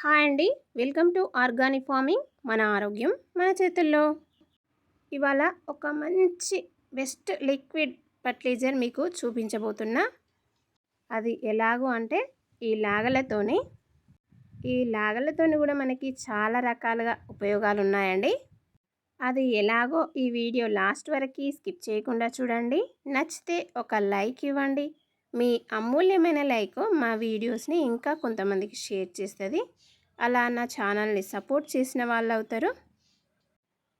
Hi అండి. Welcome to organic farming మన ఆరోగ్యం మన చేతుల్లో. ఇవాళ ఒక మంచి బెస్ట్ లిక్విడ్ ఫర్టిలైజర్ మీకు చూపించబోతున్నా. అది ఎలాగో అంటే ఈ లాగలతోని ఈ లాగలతోని కూడా మనకి చాలా రకాలుగా ఉపయోగాలు ఉన్నాయండి అది ఎలాగో ఈ వీడియో లాస్ట్ వరకు స్కిప్ చేయకుండా చూడండి. నచ్చితే ఒక లైక్ ఇవ్వండి. మీ అమూల్యమైన లైక్ మా వీడియోస్ని ఇంకా కొంతమందికి షేర్ చేస్తుంది. అలా నా ఛానల్ని సపోర్ట్ చేసిన వాళ్ళు అవుతారు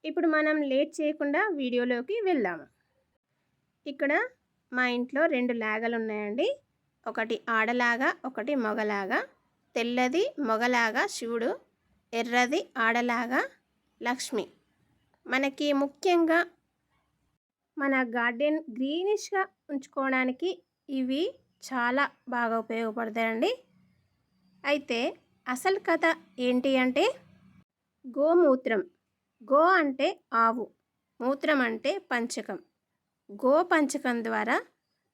ఇప్పుడు మనం లేట్ చేయకుండా వీడియోలోకి వెళ్దాము. ఇక్కడ మా ఇంట్లో రెండు లాగలు ఉన్నాయండి ఒకటి ఆడలాగా ఒకటి మొగలాగా. తెల్లది మొగలాగా శివుడు. ఎర్రది ఆడలాగా లక్ష్మి. మనకి ముఖ్యంగా మన గార్డెన్ గ్రీనిష్గా ఉంచుకోవడానికి ఇవి చాలా బాగా ఉపయోగపడతాయండి. అయితే అసలు కథ ఏంటి అంటే గోమూత్రం. గో అంటే ఆవు. మూత్రం అంటే పంచకం. గో పంచకం ద్వారా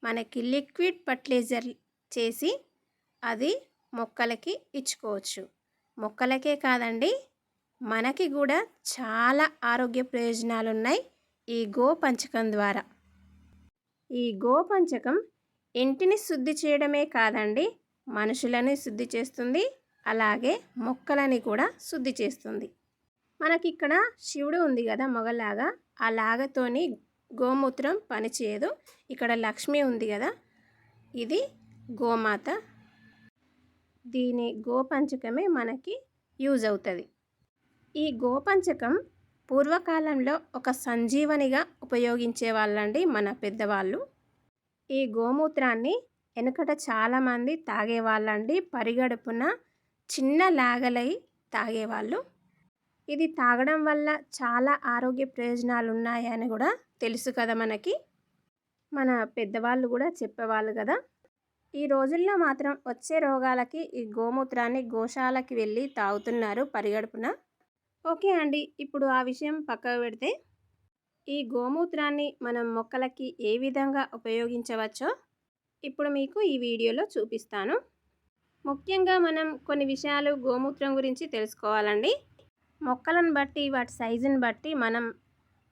మనకి లిక్విడ్ ఫర్టిలైజర్ చేసి అది మొక్కలకి ఇచ్చుకోవచ్చు. మొక్కలకే కాదండి మనకి కూడా చాలా ఆరోగ్య ప్రయోజనాలు ఉన్నాయి ఈ గో పంచకం ద్వారా. ఈ గో పంచకం ఇంటిని శుద్ధి చేయడమే కాదండి మనుషులని శుద్ధి చేస్తుంది అలాగే మొక్కలని కూడా శుద్ధి చేస్తుంది. మనకి ఇక్కడ శివుడు ఉంది కదా మొగలాగా ఆ లాగతోని గోమూత్రం పనిచేయదు. ఇక్కడ లక్ష్మి ఉంది కదా ఇది గోమాత. దీని గోపంచకమే మనకి యూజ్ అవుతుంది. ఈ గోపంచకం పూర్వకాలంలో ఒక సంజీవనిగా ఉపయోగించే వాళ్ళండి మన పెద్దవాళ్ళు. ఈ గోమూత్రాన్ని వెనుకట చాలామంది తాగేవాళ్ళండి. పరిగడుపున చిన్న లాగలై తాగేవాళ్ళు. ఇది తాగడం వల్ల చాలా ఆరోగ్య ప్రయోజనాలు ఉన్నాయని కూడా తెలుసు కదా మనకి. మన పెద్దవాళ్ళు కూడా చెప్పేవాళ్ళు కదా. ఈ రోజుల్లో మాత్రం వచ్చే రోగాలకి ఈ గోమూత్రాన్ని గోశాలకి వెళ్ళి తాగుతున్నారు పరిగడుపున. ఓకే అండి ఇప్పుడు ఆ విషయం పక్కకు పెడితే ఈ గోమూత్రాన్ని మనం మొక్కలకి ఏ విధంగా ఉపయోగించవచ్చో ఇప్పుడు మీకు ఈ వీడియోలో చూపిస్తాను. ముఖ్యంగా మనం కొన్ని విషయాలు గోమూత్రం గురించి తెలుసుకోవాలండి. మొక్కలను బట్టి వాటి సైజుని బట్టి మనం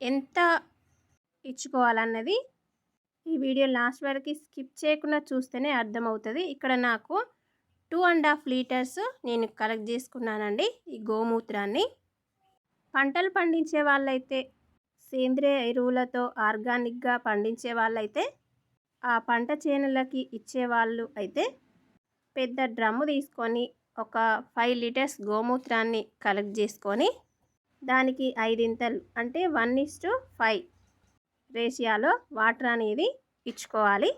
ఎంత ఇచ్చుకోవాలన్నది ఈ వీడియో లాస్ట్ వరకు స్కిప్ చేయకుండా చూస్తేనే అర్థమవుతుంది. ఇక్కడ నాకు టూ అండ్ హాఫ్ లీటర్స్ నేను కలెక్ట్ చేసుకున్నానండి ఈ గోమూత్రాన్ని. పంటలు పండించే వాళ్ళైతే సేంద్రియ ఎరువులతో ఆర్గానిక్గా పండించే వాళ్ళైతే ఆ పంట చేనులకి ఇచ్చేవాళ్ళు అయితే పెద్ద డ్రమ్ము తీసుకొని ఒక ఫైవ్ లీటర్స్ గోమూత్రాన్ని కలెక్ట్ చేసుకొని దానికి ఐదింతలు అంటే వన్ ఇస్ టు ఫైవ్ రేషియాలో వాటర్ అనేది ఇచ్చుకోవాలి.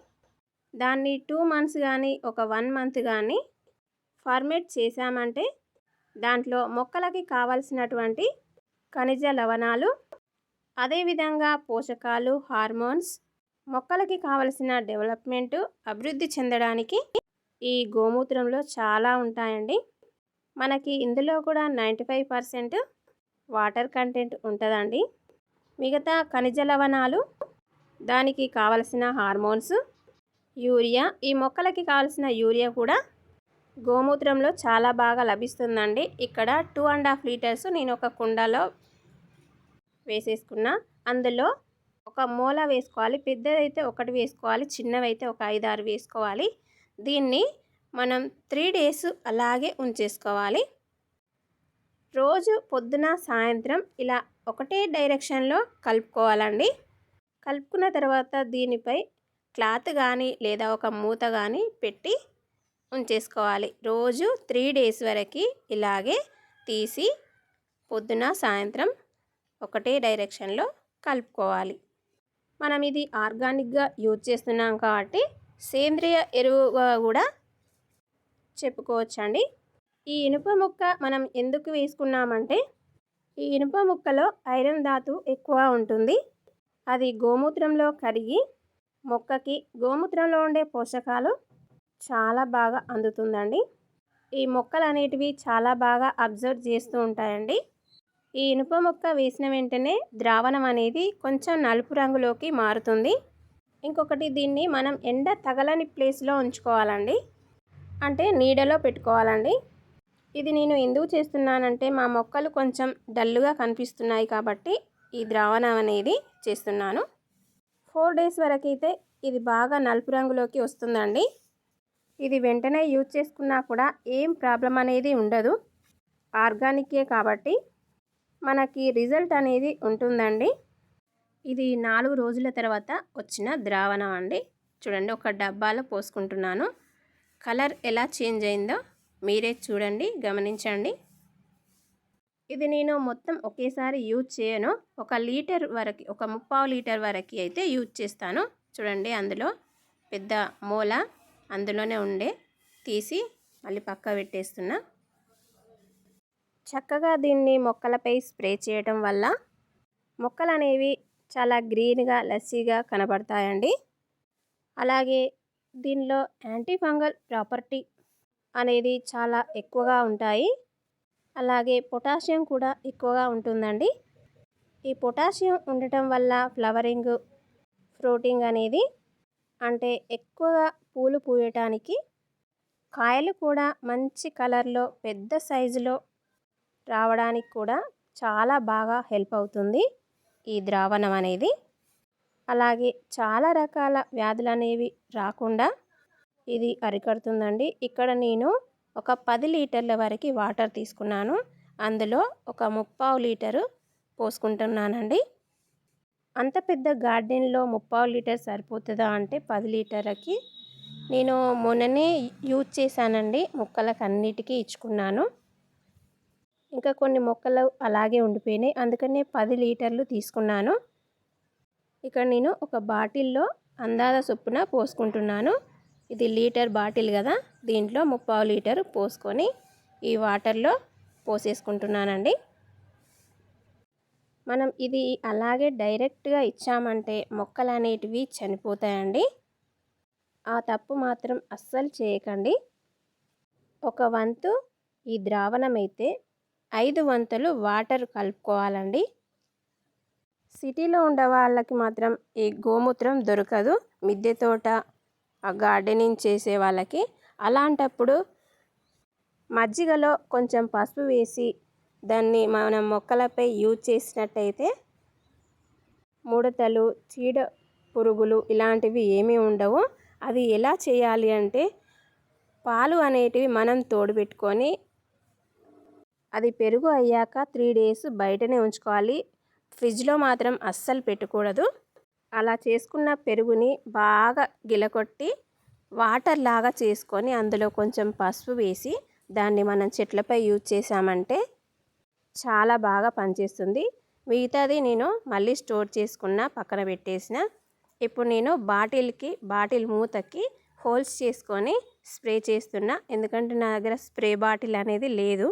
దాన్ని టూ మంత్స్ కానీ ఒక వన్ మంత్ కానీ ఫార్మేట్ చేశామంటే దాంట్లో మొక్కలకి కావలసినటువంటి ఖనిజ లవణాలు అదేవిధంగా పోషకాలు హార్మోన్స్ మొక్కలకి కావలసిన డెవలప్మెంటు అభివృద్ధి చెందడానికి ఈ గోమూత్రంలో చాలా ఉంటాయండి. మనకి ఇందులో కూడా ninety five percent water content ఉంటుందండి. మిగతా ఖనిజ లవణాలు దానికి కావలసిన హార్మోన్స్ యూరియా ఈ మొక్కలకి కావలసిన యూరియా కూడా గోమూత్రంలో చాలా బాగా లభిస్తుందండి. ఇక్కడ టూ అండ్ హాఫ్ లీటర్స్ నేను ఒక కుండలో వేసేసుకున్నా. అందులో ఒక మూల వేసుకోవాలి పెద్దదైతే ఒకటి వేసుకోవాలి చిన్నవైతే ఒక ఐదు ఆరు వేసుకోవాలి. దీన్ని మనం త్రీ డేస్ అలాగే ఉంచేసుకోవాలి. రోజు పొద్దున సాయంత్రం ఇలా ఒకటే డైరెక్షన్లో కలుపుకోవాలండి. కలుపుకున్న తర్వాత దీనిపై క్లాత్ కానీ లేదా ఒక మూత కానీ పెట్టి ఉంచేసుకోవాలి. రోజు త్రీ డేస్ వరకు ఇలాగే తీసి పొద్దున సాయంత్రం ఒకటే డైరెక్షన్లో కలుపుకోవాలి. మనం ఇది ఆర్గానిక్గా యూజ్ చేస్తున్నాం కాబట్టి సేంద్రియ ఎరువుగా కూడా చెప్పుకోవచ్చండి. ఈ ఇనుప ముక్క మనం ఎందుకు వేసుకున్నామంటే ఈ ఇనుప ముక్కలో ఐరన్ ధాతు ఎక్కువ ఉంటుంది. అది గోమూత్రంలో కరిగి మొక్కకి గోమూత్రంలో ఉండే పోషకాలు చాలా బాగా అందుతుందండి. ఈ మొక్కలు అనేటివి చాలా బాగా అబ్జర్వ్ చేస్తూ ఉంటాయండి. ఈ ఇనుప మొక్క వేసిన వెంటనే ద్రావణం అనేది కొంచెం నలుపు రంగులోకి మారుతుంది. ఇంకొకటి దీన్ని మనం ఎండ తగలని ప్లేస్లో ఉంచుకోవాలండి. అంటే నీడలో పెట్టుకోవాలండి. ఇది నేను ఎందుకు చేస్తున్నానంటే మా మొక్కలు కొంచెం డల్లుగా కనిపిస్తున్నాయి కాబట్టి ఈ ద్రావణం అనేది చేస్తున్నాను. ఫోర్ డేస్ వరకు అయితే ఇది బాగా నలుపు రంగులోకి వస్తుందండి. ఇది వెంటనే యూజ్ చేసుకున్నా కూడా ఏం ప్రాబ్లం అనేది ఉండదు. ఆర్గానికే కాబట్టి మనకి రిజల్ట్ అనేది ఉంటుందండి. ఇది నాలుగు రోజుల తర్వాత వచ్చిన ద్రావణం అండి. చూడండి ఒక డబ్బాలో పోసుకుంటున్నాను. కలర్ ఎలా చేంజ్ అయిందో మీరే చూడండి గమనించండి. ఇది నేను మొత్తం ఒకేసారి యూజ్ చేయను. ఒక లీటర్ వరకు ఒక ముప్పావు లీటర్ వరకు అయితే యూజ్ చేస్తాను. చూడండి అందులో పెద్ద మూల అందులోనే ఉండే తీసి మళ్ళీ పక్క పెట్టేస్తున్నా. చక్కగా దీన్ని మొక్కలపై స్ప్రే చేయటం వల్ల మొక్కలు అనేవి చాలా గ్రీన్గా లస్సీగా కనబడతాయండి. అలాగే దీనిలో యాంటీ ఫంగల్ ప్రాపర్టీ అనేది చాలా ఎక్కువగా ఉంటాయి. అలాగే పొటాషియం కూడా ఎక్కువగా ఉంటుందండి. ఈ పొటాషియం ఉండటం వల్ల ఫ్లవరింగ్ ఫ్రూటింగ్ అనేది అంటే ఎక్కువగా పూలు పూయటానికి కాయలు కూడా మంచి కలర్లో పెద్ద సైజులో రావడానికి కూడా చాలా బాగా హెల్ప్ అవుతుంది. ఈ ద్రావణం అనేది. అలాగే చాలా రకాల వ్యాధులు అనేవి రాకుండా ఇది అరికడుతుందండి. ఇక్కడ నేను ఒక పది లీటర్ల వరకు వాటర్ తీసుకున్నాను. అందులో ఒక ముప్పావు లీటరు పోసుకుంటున్నానండి. అంత పెద్ద గార్డెన్లో ముప్పావు లీటర్ సరిపోతుందా అంటే పది లీటర్లకి. నేను మొన్ననే యూజ్ చేశానండి. మొక్కలకు అన్నిటికీ ఇచ్చుకున్నాను. ఇంకా కొన్ని మొక్కలు అలాగే ఉండిపోయినాయి. అందుకనే పది లీటర్లు తీసుకున్నాను. ఇక్కడ నేను ఒక బాటిల్లో అందాద చొప్పున పోసుకుంటున్నాను. ఇది లీటర్ బాటిల్ కదా. దీంట్లో ముప్పావు లీటర్ పోసుకొని ఈ వాటర్లో పోసేసుకుంటున్నానండి. మనం ఇది అలాగే డైరెక్ట్గా ఇచ్చామంటే మొక్కలు అనేటివి చనిపోతాయండి. ఆ తప్పు మాత్రం అస్సలు చేయకండి. ఒక వంతు ఈ ద్రావణం అయితే ఐదు వంతులు వాటర్ కలుపుకోవాలండి. సిటీలో ఉండే వాళ్ళకి మాత్రం ఈ గోమూత్రం దొరకదు. మిద్దె తోట గార్డెనింగ్ చేసే వాళ్ళకి. అలాంటప్పుడు మజ్జిగలో కొంచెం పసుపు వేసి దాన్ని మనం మొక్కలపై యూజ్ చేసినట్టయితే ముడతలు చీడ పురుగులు ఇలాంటివి ఏమీ ఉండవు. అది ఎలా చేయాలి అంటే పాలు అనేటివి మనం తోడుపెట్టుకొని అది పెరుగు అయ్యాక త్రీ డేస్ బయటనే ఉంచుకోవాలి. ఫ్రిడ్జ్లో మాత్రం అస్సలు పెట్టకూడదు. అలా చేసుకున్న పెరుగుని బాగా గిలకొట్టి వాటర్ లాగా చేసుకొని అందులో కొంచెం పసుపు వేసి దాన్ని మనం చెట్లపై యూజ్ చేసామంటే చాలా బాగా పనిచేస్తుంది. మిగతాది నేను మళ్ళీ స్టోర్ చేసుకున్న పక్కన పెట్టేసిన. ఇప్పుడు నేను బాటిల్కి బాటిల్ మూతకి హోల్స్ చేసుకొని స్ప్రే చేస్తున్నా. ఎందుకంటే నా దగ్గర స్ప్రే బాటిల్ అనేది లేదు.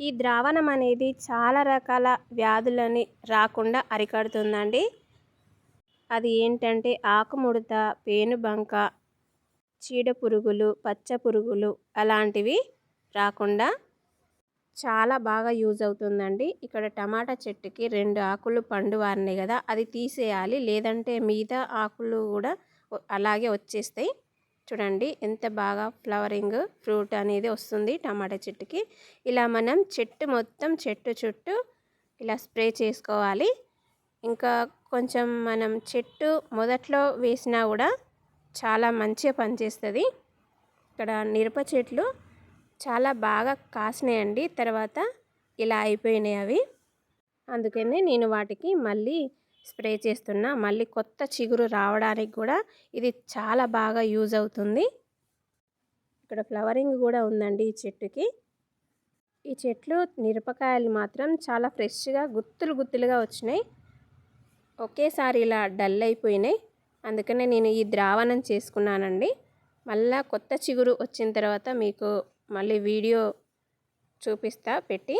ఈ ద్రావణం అనేది చాలా రకాల వ్యాధులని రాకుండా అరికడుతుందండి. అది ఏంటంటే ఆకుముడత పేనుబంక చీడ పురుగులు పచ్చ పురుగులు అలాంటివి రాకుండా చాలా బాగా యూజ్ అవుతుందండి. ఇక్కడ టమాటా చెట్టుకి రెండు ఆకులు పండు వారినాయి కదా అది తీసేయాలి. లేదంటే మిగతా ఆకులు కూడా అలాగే వచ్చేస్తాయి. చూడండి ఎంత బాగా ఫ్లవరింగ్ ఫ్రూట్ అనేది వస్తుంది టమాటా చెట్టుకి. ఇలా మనం చెట్టు మొత్తం చెట్టు చుట్టూ ఇలా స్ప్రే చేసుకోవాలి. ఇంకా కొంచెం మనం చెట్టు మొదట్లో వేసినా కూడా చాలా మంచిగా పనిచేస్తుంది. ఇక్కడ మిరప చెట్లు చాలా బాగా కాసినాయండి తర్వాత ఇలా అయిపోయినాయి అవి. అందుకనే నేను వాటికి మళ్ళీ స్ప్రే చేస్తున్నా. మళ్ళీ కొత్త చిగురు రావడానికి కూడా ఇది చాలా బాగా యూజ్ అవుతుంది. ఇక్కడ ఫ్లవరింగ్ కూడా ఉందండి ఈ చెట్టుకి. ఈ చెట్లు మిరపకాయలు మాత్రం చాలా ఫ్రెష్గా గుత్తులు గుత్తులుగా వచ్చినాయి. ఒకేసారి ఇలా డల్ అయిపోయినాయి. అందుకనే నేను ఈ ద్రావణం చేసుకున్నానండి. మళ్ళా కొత్త చిగురు వచ్చిన తర్వాత మీకు మళ్ళీ వీడియో చూపిస్తా పెట్టి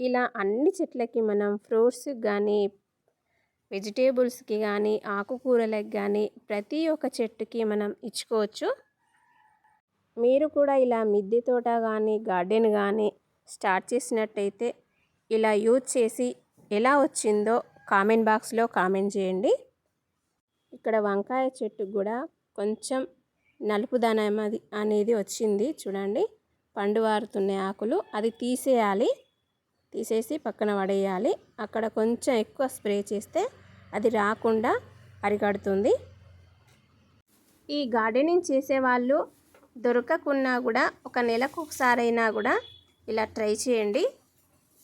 ఇలా అన్ని చెట్లకి మనం ఫ్రూట్స్ కానీ వెజిటేబుల్స్కి కానీ ఆకుకూరలకు కానీ ప్రతి ఒక్క చెట్టుకి మనం ఇచ్చుకోవచ్చు. మీరు కూడా ఇలా మిద్దె తోట కానీ గార్డెన్ కానీ స్టార్ట్ చేసినట్టయితే ఇలా యూజ్ చేసి ఎలా వచ్చిందో కామెంట్ బాక్స్లో కామెంట్ చేయండి. ఇక్కడ వంకాయ చెట్టు కూడా కొంచెం నలుపుదనం అది అనేది వచ్చింది. చూడండి పండు వారుతున్నాయి ఆకులు. అది తీసేయాలి. తీసేసి పక్కన పడేయాలి. అక్కడ కొంచెం ఎక్కువ స్ప్రే చేస్తే అది రాకుండా అరికడుతుంది ఈ గార్డెనింగ్ చేసేవాళ్ళు దొరకకున్నా కూడా ఒక నెలకు ఒకసారైనా కూడా ఇలా ట్రై చేయండి.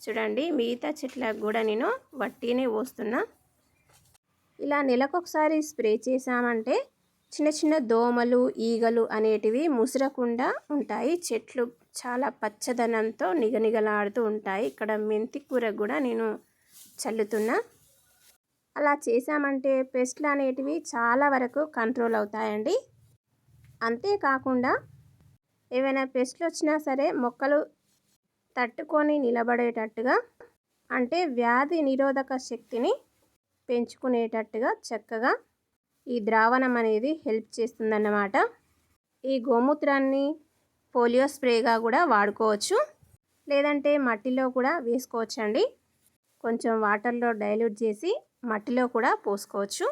చూడండి మిగతా చెట్లకు కూడా నేను వట్టినే పోస్తున్నా. ఇలా నెలకొకసారి స్ప్రే చేసామంటే చిన్న చిన్న దోమలు ఈగలు అనేటివి ముసరకుండా ఉంటాయి. చెట్లు చాలా పచ్చదనంతో నిగనిగలాడుతూ ఉంటాయి. ఇక్కడ మెంతి కూర కూడా నేను చల్లుతున్నా. అలా చేసామంటే పెస్ట్లు అనేటివి చాలా వరకు కంట్రోల్ అవుతాయండి. అంతేకాకుండా ఏవైనా పెస్ట్లు వచ్చినా సరే మొక్కలు తట్టుకొని నిలబడేటట్టుగా అంటే వ్యాధి నిరోధక శక్తిని పెంచుకునేటట్టుగా చక్కగా ఈ ద్రావణం అనేది హెల్ప్ చేస్తుందన్నమాట. ఈ గోమూత్రాన్ని పోలియో స్ప్రేగా కూడా వాడుకోవచ్చు. లేదంటే మట్టిలో కూడా వేసుకోవచ్చండి. కొంచెం వాటర్లో డైల్యూట్ చేసి మట్టిలో కూడా పోసుకోవచ్చు.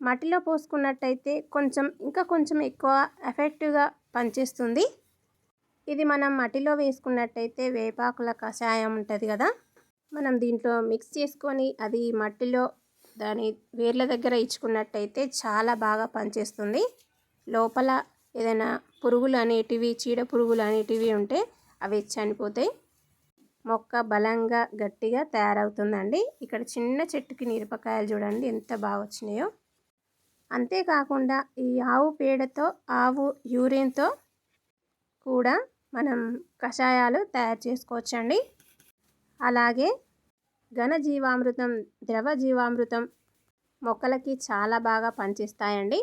మట్టిలో పోసుకున్నట్టయితే కొంచెం ఇంకా కొంచెం ఎక్కువ ఎఫెక్టివ్గా పనిచేస్తుంది. ఇది మనం మట్టిలో వేసుకున్నట్టయితే వేపాకుల కషాయం ఉంటుంది కదా. మనం దీంట్లో మిక్స్ చేసుకొని అది మట్టిలో దాని వేర్ల దగ్గర ఇచ్చుకున్నట్టయితే చాలా బాగా పనిచేస్తుంది. లోపల ఏదైనా పురుగులు అనేటివి చీడ పురుగులు అనేటివి ఉంటే అవి చనిపోతాయి. మొక్క బలంగా గట్టిగా తయారవుతుందండి. ఇక్కడ చిన్న చెట్టుకి మిరపకాయలు చూడండి ఎంత బాగా వచ్చినాయో. అంతేకాకుండా ఈ ఆవు పేడతో ఆవు యూరిన్తో కూడా మనం కషాయాలు తయారు చేసుకోవచ్చండి. అలాగే ఘన జీవామృతం ద్రవ జీవామృతం మొక్కలకి చాలా బాగా పనిచేస్తాయండి.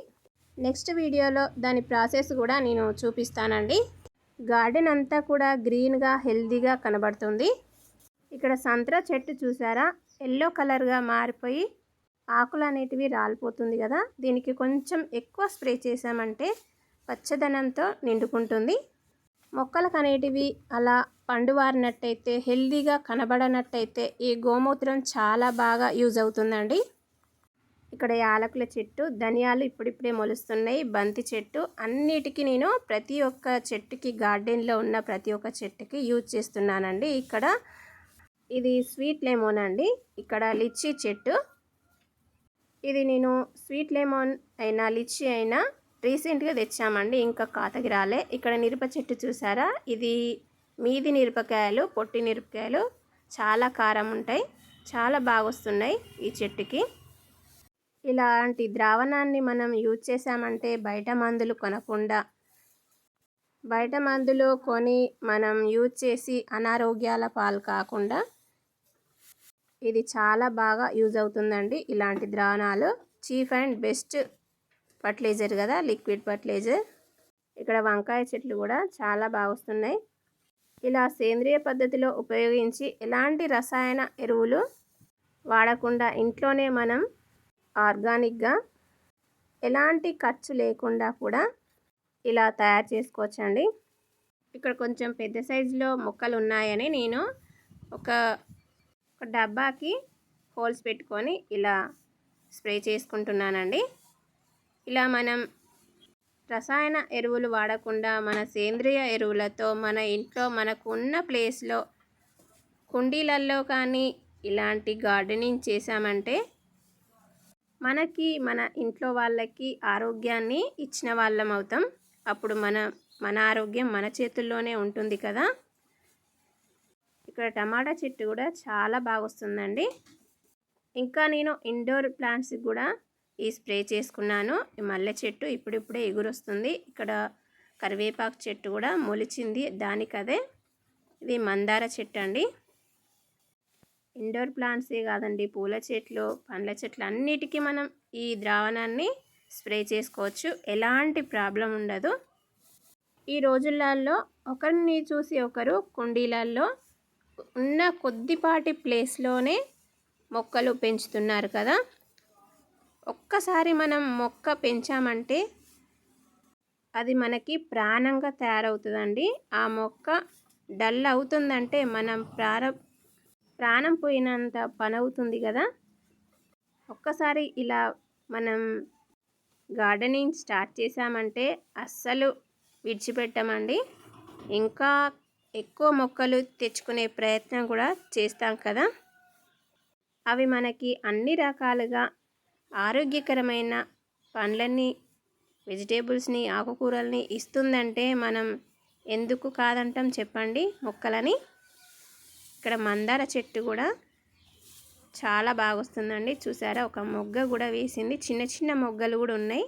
నెక్స్ట్ వీడియోలో దాని ప్రాసెస్ కూడా నేను చూపిస్తానండి. గార్డెన్ అంతా కూడా గ్రీన్గా హెల్దీగా కనబడుతుంది. ఇక్కడ సంత్రా చెట్టు చూసారా? ఎల్లో కలర్గా మారిపోయి ఆకులు అనేటివి రాలిపోతుంది కదా. దీనికి కొంచెం ఎక్కువ స్ప్రే చేసామంటే పచ్చదనంతో నిండుకుంటుంది. మొక్కలకు అనేటివి అలా పండువారినట్టయితే హెల్దీగా కనబడనట్టయితే ఈ గోమూత్రం చాలా బాగా యూజ్ అవుతుందండి. ఇక్కడ యాలకుల చెట్టు ధనియాలు ఇప్పుడిప్పుడే మొలుస్తున్నాయి బంతి చెట్టు. అన్నిటికీ నేను ప్రతి ఒక్క చెట్టుకి గార్డెన్లో ఉన్న ప్రతి ఒక్క చెట్టుకి యూజ్ చేస్తున్నానండి. ఇక్కడ ఇది స్వీట్ లెమోన్ అండి. ఇక్కడ లిచ్చీ చెట్టు. ఇది నేను స్వీట్ లెమోన్ అయినా లిచ్చీ అయినా రీసెంట్గా తెచ్చామండి. ఇంకా కాతకి రాలే. ఇక్కడ మిరప చెట్టు చూసారా? ఇది మీది మిరపకాయలు పొట్టి మిరపకాయలు. చాలా కారం ఉంటాయి. చాలా బాగా వస్తున్నాయి ఈ చెట్టుకి. ఇలాంటి ద్రావణాన్ని మనం యూజ్ చేసామంటే బయట మందులు కొనకుండా బయట మందులు కొని మనం యూజ్ చేసి అనారోగ్యాల పాలు కాకుండా ఇది చాలా బాగా యూజ్ అవుతుందండి ఇలాంటి ద్రావణాలు. చీఫ్ అండ్ బెస్ట్ ఫర్టిలైజర్ కదా లిక్విడ్ ఫర్టిలైజర్. ఇక్కడ వంకాయ చెట్లు కూడా చాలా బాగా వస్తున్నాయి. ఇలా సేంద్రియ పద్ధతిలో ఉపయోగించి ఎలాంటి రసాయన ఎరువులు వాడకుండా ఇంట్లోనే మనం ఆర్గానిక్గా ఎలాంటి ఖర్చు లేకుండా కూడా ఇలా తయారు చేసుకోవచ్చండి. ఇక్కడ కొంచెం పెద్ద సైజులో మొక్కలు ఉన్నాయని నేను ఒక ఒక డబ్బాకి హోల్స్ పెట్టుకొని ఇలా స్ప్రే చేసుకుంటున్నానండి. ఇలా మనం రసాయన ఎరువులు వాడకుండా మన సేంద్రియ ఎరువులతో మన ఇంట్లో మనకు ఉన్న ప్లేస్లో కుండీలల్లో కానీ ఇలాంటి గార్డెనింగ్ చేసామంటే మనకి మన ఇంట్లో వాళ్ళకి ఆరోగ్యాన్ని ఇచ్చిన వాళ్ళం అవుతాం. అప్పుడు మన మన ఆరోగ్యం మన చేతుల్లోనే ఉంటుంది కదా. ఇక్కడ టమాటా చెట్టు కూడా చాలా బాగా వస్తుందండి. ఇంకా నేను ఇండోర్ ప్లాంట్స్ కూడా ఈ స్ప్రే చేసుకున్నాను. ఈ మల్లె చెట్టు ఇప్పుడిప్పుడే ఎగురొస్తుంది. ఇక్కడ కరివేపాకు చెట్టు కూడా మొలిచింది దానికదే. ఇది మందార చెట్టు అండి ఇండోర్ ప్లాంట్సే కాదండి. పూల చెట్లు పండ్ల చెట్లు అన్నిటికీ మనం ఈ ద్రావణాన్ని స్ప్రే చేసుకోవచ్చు. ఎలాంటి ప్రాబ్లం ఉండదు. ఈ రోజులలో ఒకరిని చూసి ఒకరు కుండీలలో ఉన్న కొద్దిపాటి ప్లేస్లోనే మొక్కలు పెంచుతున్నారు కదా. ఒక్కసారి మనం మొక్క పెంచామంటే అది మనకి ప్రాణంగా తయారవుతుందండి. ఆ మొక్క డల్ అవుతుందంటే మనం ప్రార ప్రాణం పోయినంత పని అవుతుంది కదా? ఒక్కసారి ఇలా మనం గార్డెనింగ్ స్టార్ట్ చేసామంటే అస్సలు విడిచిపెట్టమండి. ఇంకా ఎక్కువ మొక్కలు తెచ్చుకునే ప్రయత్నం కూడా చేస్తాం కదా? అవి మనకి అన్ని రకాలుగా ఆరోగ్యకరమైన పండ్లని వెజిటేబుల్స్ని ఆకుకూరల్ని ఇస్తుందంటే మనం ఎందుకు కాదంటాం చెప్పండి మొక్కలని? ఇక్కడ మందార చెట్టు కూడా చాలా బాగా వస్తుందండి చూసారా? ఒక మొగ్గ కూడా వేసింది. చిన్న చిన్న మొగ్గలు కూడా ఉన్నాయి.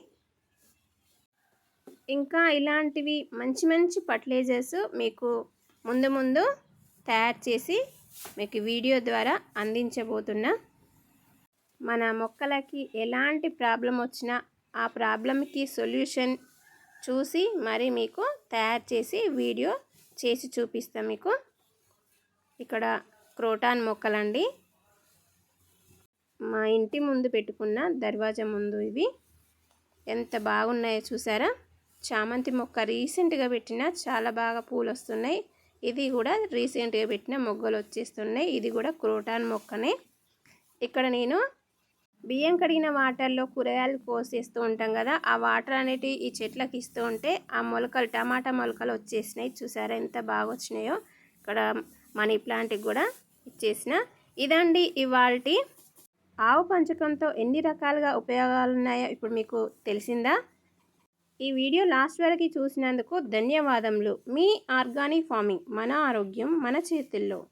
ఇంకా ఇలాంటివి మంచి మంచి ఫర్టిలైజర్స్ మీకు ముందు ముందు తయారు చేసి మీకు వీడియో ద్వారా అందించబోతున్నా మన మొక్కలకి ఎలాంటి ప్రాబ్లం వచ్చినా ఆ ప్రాబ్లంకి సొల్యూషన్ చూసి మరి మీకు తయారు చేసి వీడియో చేసి చూపిస్తాం మీకు. ఇక్కడ క్రోటాన్ మొక్కలండి. మా ఇంటి ముందు పెట్టుకున్న దర్వాజా ముందు ఇవి. ఎంత బాగున్నాయో చూసారా? చామంతి మొక్క రీసెంట్గా పెట్టిన చాలా బాగా పూలు వస్తున్నాయి ఇది కూడా రీసెంట్గా పెట్టిన మొగ్గలు వచ్చేస్తున్నాయి. ఇది కూడా క్రోటాన్ మొక్కనే. ఇక్కడ నేను బియ్యం కడిగిన వాటర్లో కూరగాయలు కోసేస్తూ ఉంటాం కదా ఆ వాటర్ అనేటివి ఈ చెట్లకు ఇస్తూ ఉంటే ఆ మొలకలు టమాటా మొలకలు వచ్చేసినాయి. చూసారా ఎంత బాగా వచ్చినాయో ఇక్కడ మనీ ప్లాంట్కి కూడా ఇచ్చేసిన. ఇదండి ఇవాళ ఆవు పంచకంతో ఎన్ని రకాలుగా ఉపయోగాలు ఉన్నాయో ఇప్పుడు మీకు తెలిసిందా? ఈ వీడియో లాస్ట్ వరకు చూసినందుకు ధన్యవాదములు. మీ ఆర్గానిక్ ఫార్మింగ్ మన ఆరోగ్యం మన చేతుల్లో.